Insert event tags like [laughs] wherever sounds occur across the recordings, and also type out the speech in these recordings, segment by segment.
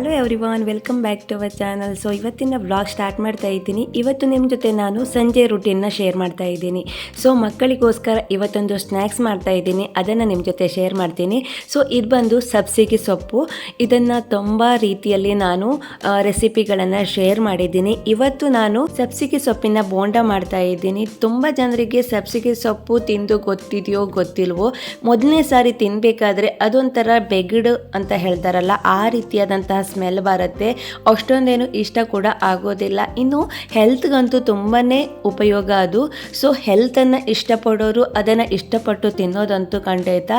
Hello everyone welcome back to our channel so ಇವತ್ತಿನ vlog start ಮಾಡ್ತಾ ಇದ್ದೀನಿ. ಇವತ್ತು ನಿಮ್ಮ ಜೊತೆ ನಾನು ಸಂಜೆ ರುಟೀನ್ನ ಶೇರ್ ಮಾಡ್ತಾ ಇದ್ದೀನಿ. ಸೊ ಮಕ್ಕಳಿಗೋಸ್ಕರ ಇವತ್ತೊಂದು ಸ್ನ್ಯಾಕ್ಸ್ ಮಾಡ್ತಾ ಇದ್ದೀನಿ. ಅದನ್ನು ನಿಮ್ಮ ಜೊತೆ ಶೇರ್ ಮಾಡ್ತೀನಿ. ಸೊ ಇದು ಬಂದು ಸಬ್ಸಿಗೆ ಸೊಪ್ಪು. ಇದನ್ನು ತುಂಬ ರೀತಿಯಲ್ಲಿ ನಾನು ರೆಸಿಪಿಗಳನ್ನು ಶೇರ್ ಮಾಡಿದ್ದೀನಿ. ಇವತ್ತು ನಾನು ಸಬ್ಸಿಗೆ ಸೊಪ್ಪಿನ ಬೋಂಡ ಮಾಡ್ತಾ ಇದ್ದೀನಿ. ತುಂಬ ಜನರಿಗೆ ಸಬ್ಸಿಗೆ ಸೊಪ್ಪು ತಿಂದು ಗೊತ್ತಿದೆಯೋ ಗೊತ್ತಿಲ್ವೋ, ಮೊದಲನೇ ಸಾರಿ ತಿನ್ನಬೇಕಾದ್ರೆ ಅದೊಂಥರ ಬೆಗಡು ಅಂತ ಹೇಳ್ತಾರಲ್ಲ, ಆ ರೀತಿಯಾದಂತಹ ಸ್ಮೆಲ್ ಬರುತ್ತೆ. ಅಷ್ಟೊಂದೇನು ಇಷ್ಟ ಕೂಡ ಆಗೋದಿಲ್ಲ. ಇನ್ನು ಹೆಲ್ತ್ಗಂತೂ ತುಂಬಾ ಉಪಯೋಗ ಅದು. ಸೊ ಹೆಲ್ತನ್ನು ಇಷ್ಟಪಡೋರು ಅದನ್ನು ಇಷ್ಟಪಟ್ಟು ತಿನ್ನೋದಂತೂ ಖಂಡಿತ.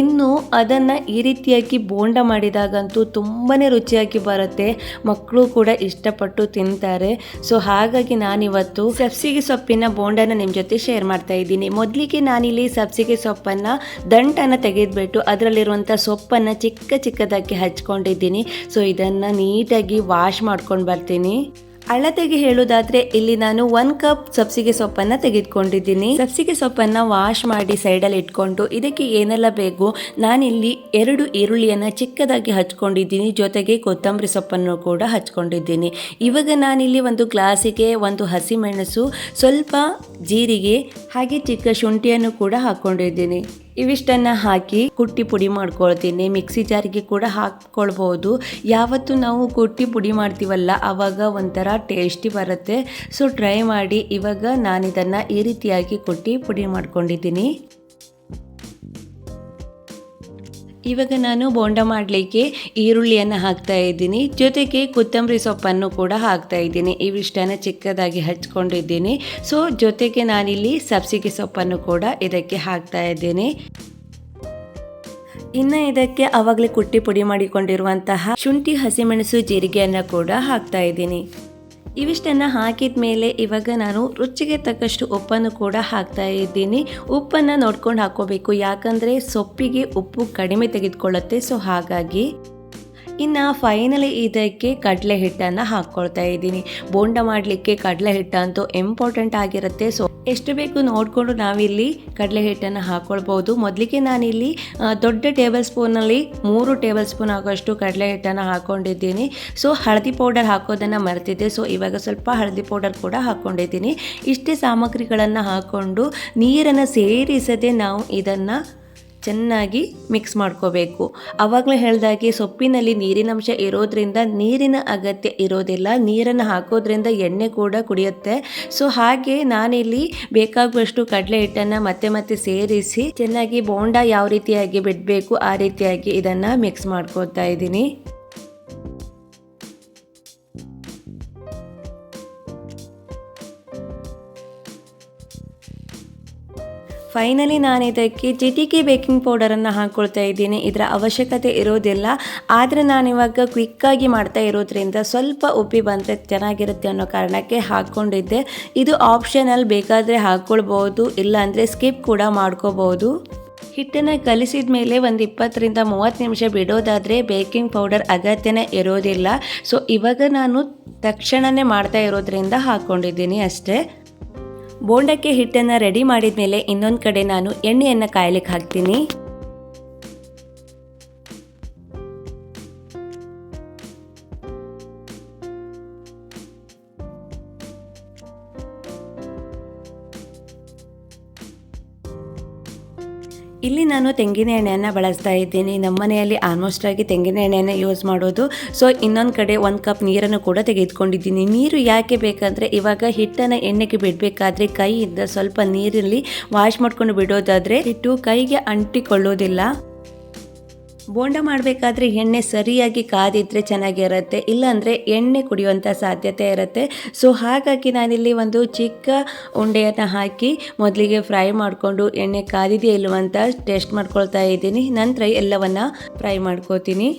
ಇನ್ನು ಅದನ್ನು ಈ ರೀತಿಯಾಗಿ ಬೋಂಡ ಮಾಡಿದಾಗಂತೂ ತುಂಬಾ ರುಚಿಯಾಗಿ ಬರುತ್ತೆ. ಮಕ್ಕಳು ಕೂಡ ಇಷ್ಟಪಟ್ಟು ತಿಂತಾರೆ. ಸೊ ಹಾಗಾಗಿ ನಾನಿವತ್ತು ಸಬ್ಸಿಗೆ ಸೊಪ್ಪಿನ ಬೋಂಡನ ನಿಮ್ಮ ಜೊತೆ ಶೇರ್ ಮಾಡ್ತಾ ಇದ್ದೀನಿ. ಮೊದಲಿಗೆ ನಾನಿಲ್ಲಿ ಸಬ್ಸಿಗೆ ಸೊಪ್ಪನ್ನು ದಂಟನ್ನು ತೆಗೆದುಬಿಟ್ಟು ಅದರಲ್ಲಿರುವಂಥ ಸೊಪ್ಪನ್ನು ಚಿಕ್ಕ ಚಿಕ್ಕದಾಗಿ ಹಚ್ಕೊಂಡಿದ್ದೀನಿ. ಸೊ ಇದನ್ನು ನೀಟಾಗಿ ವಾಶ್ ಮಾಡ್ಕೊಂಡು ಬರ್ತೀನಿ. ಅಳತೆಗೆ ಹೇಳೋದಾದ್ರೆ ಇಲ್ಲಿ ನಾನು ಒನ್ ಕಪ್ ಸಬ್ಸಿಗೆ ಸೊಪ್ಪನ್ನು ತೆಗೆದುಕೊಂಡಿದ್ದೀನಿ. ಸಬ್ಸಿಗೆ ಸೊಪ್ಪನ್ನು ವಾಶ್ ಮಾಡಿ ಸೈಡಲ್ಲಿ ಇಟ್ಕೊಂಡು ಇದಕ್ಕೆ ಏನೆಲ್ಲ ಬೇಕು? ನಾನಿಲ್ಲಿ ಎರಡು ಈರುಳ್ಳಿಯನ್ನು ಚಿಕ್ಕದಾಗಿ ಹಚ್ಕೊಂಡಿದ್ದೀನಿ. ಜೊತೆಗೆ ಕೊತ್ತಂಬರಿ ಸೊಪ್ಪನ್ನು ಕೂಡ ಹಚ್ಕೊಂಡಿದ್ದೀನಿ. ಇವಾಗ ನಾನಿಲ್ಲಿ ಒಂದು ಗ್ಲಾಸಿಗೆ ಒಂದು ಹಸಿಮೆಣಸು, ಸ್ವಲ್ಪ ಜೀರಿಗೆ, ಹಾಗೆ ಚಿಕ್ಕ ಶುಂಠಿಯನ್ನು ಕೂಡ ಹಾಕ್ಕೊಂಡಿದ್ದೀನಿ ಇವಿಷ್ಟನ್ನು ಹಾಕಿ ಕುಟ್ಟಿ ಪುಡಿ ಮಾಡ್ಕೊಳ್ತೀನಿ. ಮಿಕ್ಸಿ ಜಾರಿಗೆ ಕೂಡ ಹಾಕ್ಕೊಳ್ಬೋದು. ಯಾವತ್ತು ನಾವು ಕುಟ್ಟಿ ಪುಡಿ ಮಾಡ್ತೀವಲ್ಲ ಆವಾಗ ಒಂಥರ ಟೇಸ್ಟಿ ಬರುತ್ತೆ. ಸೊ ಟ್ರೈ ಮಾಡಿ. ಇವಾಗ ನಾನಿದನ್ನು ಈ ರೀತಿಯಾಗಿ ಕುಟ್ಟಿ ಪುಡಿ ಮಾಡ್ಕೊಂಡಿದ್ದೀನಿ. ಇವಾಗ ನಾನು ಬೋಂಡ ಮಾಡಲಿಕ್ಕೆ ಈರುಳ್ಳಿಯನ್ನು ಹಾಕ್ತಾ ಇದ್ದೀನಿ. ಜೊತೆಗೆ ಕೊತ್ತಂಬರಿ ಸೊಪ್ಪನ್ನು ಕೂಡ ಹಾಕ್ತಾ ಇದ್ದೀನಿ. ಇವಿಷ್ಟನ್ನು ಚಿಕ್ಕದಾಗಿ ಹಚ್ಕೊಂಡಿದ್ದೀನಿ. ಸೊ ಜೊತೆಗೆ ನಾನಿಲ್ಲಿ ಸಬ್ಸಿಗೆ ಸೊಪ್ಪನ್ನು ಕೂಡ ಇದಕ್ಕೆ ಹಾಕ್ತಾ ಇದ್ದೀನಿ. ಇನ್ನು ಇದಕ್ಕೆ ಆವಾಗಲೇ ಕುಟ್ಟಿ ಪುಡಿ ಮಾಡಿಕೊಂಡಿರುವಂತಹ ಶುಂಠಿ, ಹಸಿಮೆಣಸು, ಜೀರಿಗೆಯನ್ನು ಕೂಡ ಹಾಕ್ತಾ ಇದ್ದೀನಿ. ಇವಿಷ್ಟನ್ನು ಹಾಕಿದ ಮೇಲೆ ಇವಾಗ ನಾನು ರುಚಿಗೆ ತಕ್ಕಷ್ಟು ಉಪ್ಪನ್ನು ಕೂಡ ಹಾಕ್ತಾ ಇದ್ದೀನಿ. ಉಪ್ಪನ್ನು ನೋಡ್ಕೊಂಡು ಹಾಕೋಬೇಕು ಯಾಕಂದರೆ ಸೊಪ್ಪಿಗೆ ಉಪ್ಪು ಕಡಿಮೆ ತೆಗೆದುಕೊಳ್ಳುತ್ತೆ. ಸೊ ಹಾಗಾಗಿ ಇನ್ನು ಫೈನಲಿ ಇದಕ್ಕೆ ಕಡಲೆ ಹಿಟ್ಟನ್ನು ಹಾಕ್ಕೊಳ್ತಾ ಇದ್ದೀನಿ. ಬೋಂಡ ಮಾಡಲಿಕ್ಕೆ ಕಡಲೆ ಹಿಟ್ಟಂತೂ ಇಂಪಾರ್ಟೆಂಟ್ ಆಗಿರುತ್ತೆ. ಸೊ ಎಷ್ಟು ಬೇಕು ನೋಡಿಕೊಂಡು ನಾವಿಲ್ಲಿ ಕಡಲೆ ಹಿಟ್ಟನ್ನು ಹಾಕ್ಕೊಳ್ಬೋದು ಮೊದಲಿಗೆ ನಾನಿಲ್ಲಿ ದೊಡ್ಡ ಟೇಬಲ್ ಸ್ಪೂನಲ್ಲಿ ಮೂರು ಟೇಬಲ್ ಸ್ಪೂನ್ ಆಗೋಷ್ಟು ಕಡಲೆ ಹಿಟ್ಟನ್ನು ಹಾಕ್ಕೊಂಡಿದ್ದೀನಿ ಸೊ ಹಳದಿ ಪೌಡರ್ ಹಾಕೋದನ್ನು ಮರೆತಿದ್ದೆ. ಸೊ ಇವಾಗ ಸ್ವಲ್ಪ ಹಳದಿ ಪೌಡರ್ ಕೂಡ ಹಾಕ್ಕೊಂಡಿದ್ದೀನಿ ಇಷ್ಟೇ ಸಾಮಗ್ರಿಗಳನ್ನು ಹಾಕ್ಕೊಂಡು ನೀರನ್ನು ಸೇರಿಸದೆ ನಾವು ಇದನ್ನು ಚೆನ್ನಾಗಿ ಮಿಕ್ಸ್ ಮಾಡ್ಕೋಬೇಕು. ಆವಾಗಲೇ ಹೇಳ್ದಾಗೆ ಸೊಪ್ಪಿನಲ್ಲಿ ನೀರಿನಂಶ ಇರೋದ್ರಿಂದ ನೀರಿನ ಅಗತ್ಯ ಇರೋದಿಲ್ಲ. ನೀರನ್ನು ಹಾಕೋದ್ರಿಂದ ಎಣ್ಣೆ ಕೂಡ ಕುಡಿಯುತ್ತೆ. ಸೊ ಹಾಗೆ ನಾನಿಲ್ಲಿ ಬೇಕಾಗುವಷ್ಟು ಕಡಲೆ ಹಿಟ್ಟನ್ನು ಮತ್ತೆ ಮತ್ತೆ ಸೇರಿಸಿ ಚೆನ್ನಾಗಿ ಬೋಂಡ ಯಾವ ರೀತಿಯಾಗಿ ಬಿಡಬೇಕು ಆ ರೀತಿಯಾಗಿ ಇದನ್ನು ಮಿಕ್ಸ್ ಮಾಡ್ಕೋತಾ ಇದ್ದೀನಿ. ಫೈನಲಿ ನಾನು ಇದಕ್ಕೆ ಚಿಟಿಕೆ ಬೇಕಿಂಗ್ ಪೌಡರನ್ನು ಹಾಕ್ಕೊಳ್ತಾ ಇದ್ದೀನಿ. ಇದರ ಅವಶ್ಯಕತೆ ಇರೋದಿಲ್ಲ. ಆದರೆ ನಾನಿವಾಗ ಕ್ವಿಕ್ಕಾಗಿ ಮಾಡ್ತಾ ಇರೋದ್ರಿಂದ ಸ್ವಲ್ಪ ಉಪ್ಪಿ ಬಂದರೆ ಚೆನ್ನಾಗಿರುತ್ತೆ ಅನ್ನೋ ಕಾರಣಕ್ಕೆ ಹಾಕ್ಕೊಂಡಿದ್ದೆ. ಇದು ಆಪ್ಷನಲ್ ಬೇಕಾದರೆ ಹಾಕ್ಕೊಳ್ಬೋದು ಇಲ್ಲಾಂದರೆ ಸ್ಕಿಪ್ ಕೂಡ ಮಾಡ್ಕೋಬೋದು. ಹಿಟ್ಟನ್ನು ಕಲಿಸಿದ ಮೇಲೆ ಒಂದು ಇಪ್ಪತ್ತರಿಂದ ಮೂವತ್ತು ನಿಮಿಷ ಬಿಡೋದಾದರೆ ಬೇಕಿಂಗ್ ಪೌಡರ್ ಅಗತ್ಯನೇ ಇರೋದಿಲ್ಲ. ಸೊ ಇವಾಗ ನಾನು ತಕ್ಷಣವೇ ಮಾಡ್ತಾ ಇರೋದ್ರಿಂದ ಹಾಕ್ಕೊಂಡಿದ್ದೀನಿ ಅಷ್ಟೇ. ಬೋಂಡಕ್ಕೆ ಹಿಟ್ಟನ್ನು ರೆಡಿ ಮಾಡಿದ ಮೇಲೆ ಇನ್ನೊಂದು ಕಡೆ ನಾನು ಎಣ್ಣೆಯನ್ನು ಕಾಯಲಿಕ್ಕೆ ಹಾಕ್ತೀನಿ. ಇಲ್ಲಿ ನಾನು ತೆಂಗಿನ ಎಣ್ಣೆಯನ್ನು ಬಳಸ್ತಾ ಇದ್ದೀನಿ. ನಮ್ಮ ಮನೆಯಲ್ಲಿ ಆಲ್ಮೋಸ್ಟ್ ಆಗಿ ತೆಂಗಿನ ಎಣ್ಣೆಯನ್ನು ಯೂಸ್ ಮಾಡೋದು. ಸೊ ಇನ್ನೊಂದು ಕಡೆ ಒಂದು ಕಪ್ ನೀರನ್ನು ಕೂಡ ತೆಗೆದುಕೊಂಡಿದ್ದೀನಿ. ನೀರು ಯಾಕೆ ಬೇಕಂದರೆ, ಇವಾಗ ಹಿಟ್ಟನ್ನು ಎಣ್ಣೆಗೆ ಬಿಡಬೇಕಾದ್ರೆ ಕೈಯಿಂದ ಸ್ವಲ್ಪ ನೀರಲ್ಲಿ ವಾಶ್ ಮಾಡ್ಕೊಂಡು ಬಿಡೋದಾದರೆ, ಹಿಟ್ಟು ಕೈಗೆ ಅಂಟಿಕೊಳ್ಳೋದಿಲ್ಲ. ಬೋಂಡ ಮಾಡಬೇಕಾದ್ರೆ ಎಣ್ಣೆ ಸರಿಯಾಗಿ ಕಾದಿದ್ರೆ ಚೆನ್ನಾಗಿರುತ್ತೆ ಇಲ್ಲಾಂದರೆ ಎಣ್ಣೆ ಕುಡಿಯುವಂಥ ಸಾಧ್ಯತೆ ಇರುತ್ತೆ. ಸೊ ಹಾಗಾಗಿ ನಾನಿಲ್ಲಿ ಒಂದು ಚಿಕ್ಕ ಉಂಡೆಯನ್ನು ಹಾಕಿ ಮೊದಲಿಗೆ ಫ್ರೈ ಮಾಡಿಕೊಂಡು ಎಣ್ಣೆ ಕಾದಿದೆಯಾ ಇಲ್ಲವಂತ ಟೇಸ್ಟ್ ಮಾಡ್ಕೊಳ್ತಾ ಇದ್ದೀನಿ. ನಂತರ ಎಲ್ಲವನ್ನು ಫ್ರೈ ಮಾಡ್ಕೋತೀನಿ.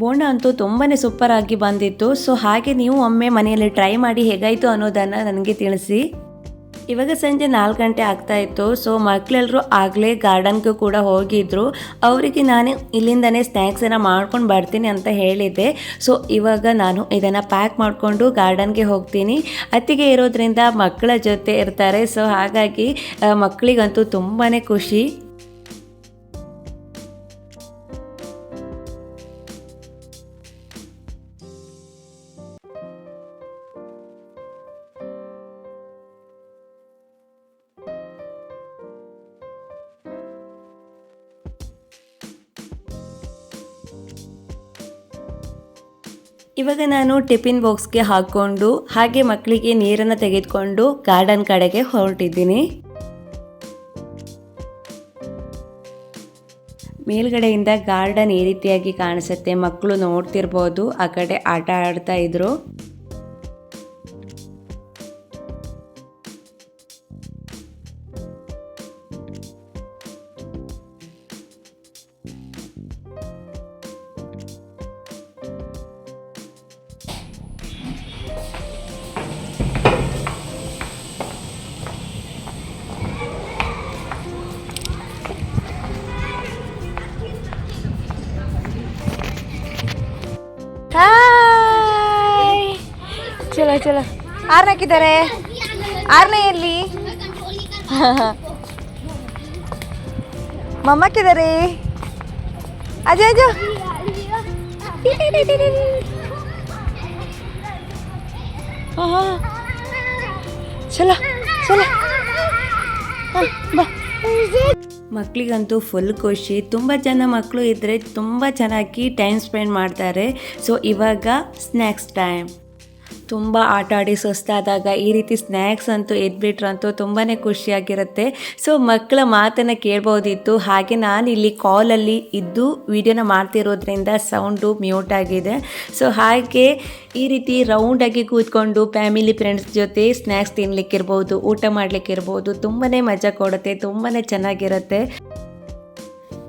ಬೋಂಡ ಅಂತೂ ತುಂಬಾ ಸೂಪರ್ ಆಗಿ ಬಂದಿತ್ತು. ಸೊ ಹಾಗೆ ನೀವು ಒಮ್ಮೆ ಮನೆಯಲ್ಲಿ ಟ್ರೈ ಮಾಡಿ ಹೇಗಾಯಿತು ಅನ್ನೋದನ್ನು ನನಗೆ ತಿಳಿಸಿ. ಇವಾಗ ಸಂಜೆ ನಾಲ್ಕು ಗಂಟೆ ಆಗ್ತಾ ಇತ್ತು. ಸೊ ಮಕ್ಕಳೆಲ್ಲರೂ ಆಗಲೇ ಗಾರ್ಡನ್ಗೂ ಕೂಡ ಹೋಗಿದ್ರು. ಅವರಿಗೆ ನಾನು ಇಲ್ಲಿಂದನೇ ಸ್ನ್ಯಾಕ್ಸನ್ನು ಮಾಡ್ಕೊಂಡು ಬರ್ತೀನಿ ಅಂತ ಹೇಳಿದ್ದೆ. ಸೊ ಇವಾಗ ನಾನು ಇದನ್ನು ಪ್ಯಾಕ್ ಮಾಡಿಕೊಂಡು ಗಾರ್ಡನ್ಗೆ ಹೋಗ್ತೀನಿ. ಅತ್ತಿಗೆ ಇರೋದ್ರಿಂದ ಮಕ್ಕಳ ಜೊತೆ ಇರ್ತಾರೆ. ಸೊ ಹಾಗಾಗಿ ಮಕ್ಕಳಿಗಂತೂ ತುಂಬಾ ಖುಷಿ. ಇವಾಗ ನಾನು ಟಿಫಿನ್ ಬಾಕ್ಸ್ಗೆ ಹಾಕ್ಕೊಂಡು ಹಾಗೆ ಮಕ್ಕಳಿಗೆ ನೀರನ್ನು ತೆಗೆದುಕೊಂಡು ಗಾರ್ಡನ್ ಕಡೆಗೆ ಹೊರಟಿದ್ದೀನಿ. ಮೇಲ್ಗಡೆಯಿಂದ ಗಾರ್ಡನ್ ಈ ರೀತಿಯಾಗಿ ಕಾಣಿಸುತ್ತೆ. ಮಕ್ಕಳು ನೋಡ್ತಿರ್ಬೋದು, ಆ ಕಡೆ ಆಟ ಆಡ್ತಾ ಇದ್ರು. ಚಲೋ ಆರ್ನ ಹಾಕಿದ್ದಾರೆ. ಆರ್ನೇ ಎಲ್ಲಿ? [laughs] ಮಮ್ಮಕ್ಕಿದ್ದಾರೆ ಅಜ ಅಜ್ಜ ಚಲೋ ಚಲೋ ಬಾ. ಮಕ್ಕಳಿಗಂತೂ ಫುಲ್ ಖುಷಿ. ತುಂಬ ಜನ ಮಕ್ಕಳು ಇದ್ದರೆ ತುಂಬ ಚೆನ್ನಾಗಿ ಟೈಮ್ ಸ್ಪೆಂಡ್ ಮಾಡ್ತಾರೆ. ಸೊ ಇವಾಗ ಸ್ನ್ಯಾಕ್ಸ್ ಟೈಮ್ ತುಂಬ ಆಟ ಆಡಿ ಸುಸ್ತಾದಾಗ ಈ ರೀತಿ ಸ್ನ್ಯಾಕ್ಸ್ ಅಂತೂ ಎದ್ಬಿಟ್ರಂತೂ ತುಂಬಾ ಖುಷಿಯಾಗಿರುತ್ತೆ. ಸೊ, ಮಕ್ಕಳ ಮಾತನ್ನು ಕೇಳ್ಬೋದಿತ್ತು. ಹಾಗೆ ನಾನು ಇಲ್ಲಿ ಕಾಲಲ್ಲಿ ಇದ್ದು ವಿಡಿಯೋನ ಮಾಡ್ತಿರೋದ್ರಿಂದ ಸೌಂಡು ಮ್ಯೂಟ್ ಆಗಿದೆ. ಸೊ, ಹಾಗೆ ಈ ರೀತಿ ರೌಂಡಾಗಿ ಕೂತ್ಕೊಂಡು ಫ್ಯಾಮಿಲಿ ಫ್ರೆಂಡ್ಸ್ ಜೊತೆ ಸ್ನ್ಯಾಕ್ಸ್ ತಿನ್ಲಿಕ್ಕಿರ್ಬೋದು, ಊಟ ಮಾಡಲಿಕ್ಕಿರ್ಬೋದು ತುಂಬಾ ಮಜಾ ಕೊಡುತ್ತೆ ತುಂಬಾ ಚೆನ್ನಾಗಿರುತ್ತೆ.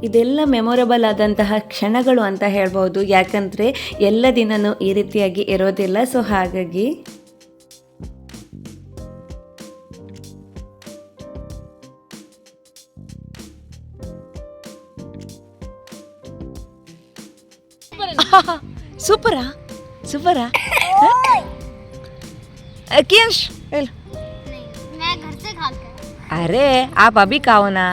ಇದೆಲ್ಲ ಮೆಮೊರಬಲ್ ಆದಂತಹ ಕ್ಷಣಗಳು ಅಂತ ಹೇಳ್ಬೋದು ಯಾಕಂದರೆ ಎಲ್ಲ ದಿನನೂ ಈ ರೀತಿಯಾಗಿ ಇರೋದಿಲ್ಲ ಸೊ ಹಾಗಾಗಿ [laughs] ಸೂಪರಾ ಸೂಪರಾ किंश मैं घर से खा कर अरे आप अभी खाओ ना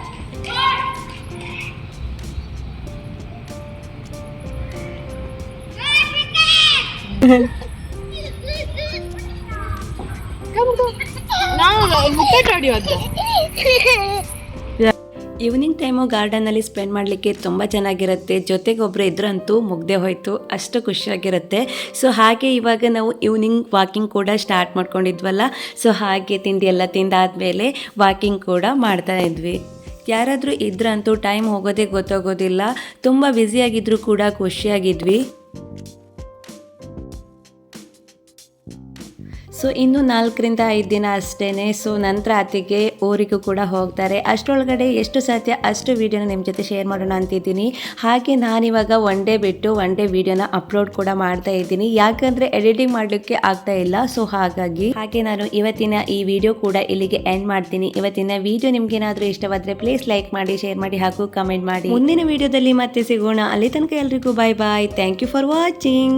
[laughs] ಈವ್ನಿಂಗ್ ಟೈಮು ಗಾರ್ಡನಲ್ಲಿ ಸ್ಪೆಂಡ್ ಮಾಡಲಿಕ್ಕೆ ತುಂಬ ಚೆನ್ನಾಗಿರುತ್ತೆ. ಜೊತೆಗೆ ಒಬ್ಬರು ಇದ್ರಂತೂ ಮುಗ್ದೆ ಹೋಯಿತು. ಅಷ್ಟು ಖುಷಿಯಾಗಿರುತ್ತೆ. ಸೊ ಹಾಗೆ ಇವಾಗ ನಾವು ಈವ್ನಿಂಗ್ ವಾಕಿಂಗ್ ಕೂಡ ಸ್ಟಾರ್ಟ್ ಮಾಡ್ಕೊಂಡಿದ್ವಲ್ಲ. ಸೊ ಹಾಗೆ ತಿಂಡಿ ಎಲ್ಲ ತಿಂದಾದ್ಮೇಲೆ ವಾಕಿಂಗ್ ಕೂಡ ಮಾಡ್ತಾ ಇದ್ವಿ. ಯಾರಾದರೂ ಇದ್ರಂತೂ ಟೈಮ್ ಹೋಗೋದೇ ಗೊತ್ತಾಗೋದಿಲ್ಲ. ತುಂಬ ಬ್ಯುಸಿಯಾಗಿದ್ದರೂ ಕೂಡ ಖುಷಿಯಾಗಿದ್ವಿ. ಸೊ ಇನ್ನು ನಾಲ್ಕರಿಂದ ಐದು ದಿನ ಅಷ್ಟೇ ಸೊ ನಂತರ ಅತ್ತಿಗೆ ಊರಿಗೂ ಕೂಡ ಹೋಗ್ತಾರೆ. ಅಷ್ಟರೊಳಗಡೆ ಎಷ್ಟು ಸಾಧ್ಯ ಅಷ್ಟು ವೀಡಿಯೋನ ನಿಮ್ಮ ಜೊತೆ ಶೇರ್ ಮಾಡೋಣ ಅಂತಿದ್ದೀನಿ. ಹಾಗೆ ನಾನಿವಾಗ ಒನ್ ಡೇ ಬಿಟ್ಟು ಒನ್ ಡೇ ವೀಡಿಯೋನ ಅಪ್ಲೋಡ್ ಕೂಡ ಮಾಡ್ತಾ ಇದ್ದೀನಿ. ಯಾಕಂದರೆ ಎಡಿಟಿಂಗ್ ಮಾಡಲಿಕ್ಕೆ ಆಗ್ತಾ ಇಲ್ಲ. ಸೊ ಹಾಗಾಗಿ ಹಾಗೆ ನಾನು ಇವತ್ತಿನ ಈ ವಿಡಿಯೋ ಕೂಡ ಇಲ್ಲಿಗೆ ಎಂಡ್ ಮಾಡ್ತೀನಿ. ಇವತ್ತಿನ ವಿಡಿಯೋ ನಿಮಗೇನಾದರೂ ಇಷ್ಟವಾದರೆ ಪ್ಲೀಸ್ ಲೈಕ್ ಮಾಡಿ ಶೇರ್ ಮಾಡಿ ಹಾಗೂ ಕಮೆಂಟ್ ಮಾಡಿ. ಮುಂದಿನ ವಿಡಿಯೋದಲ್ಲಿ ಮತ್ತೆ ಸಿಗೋಣ. ಅಲ್ಲಿ ತನಕ ಎಲ್ರಿಗೂ bye bye thank you for watching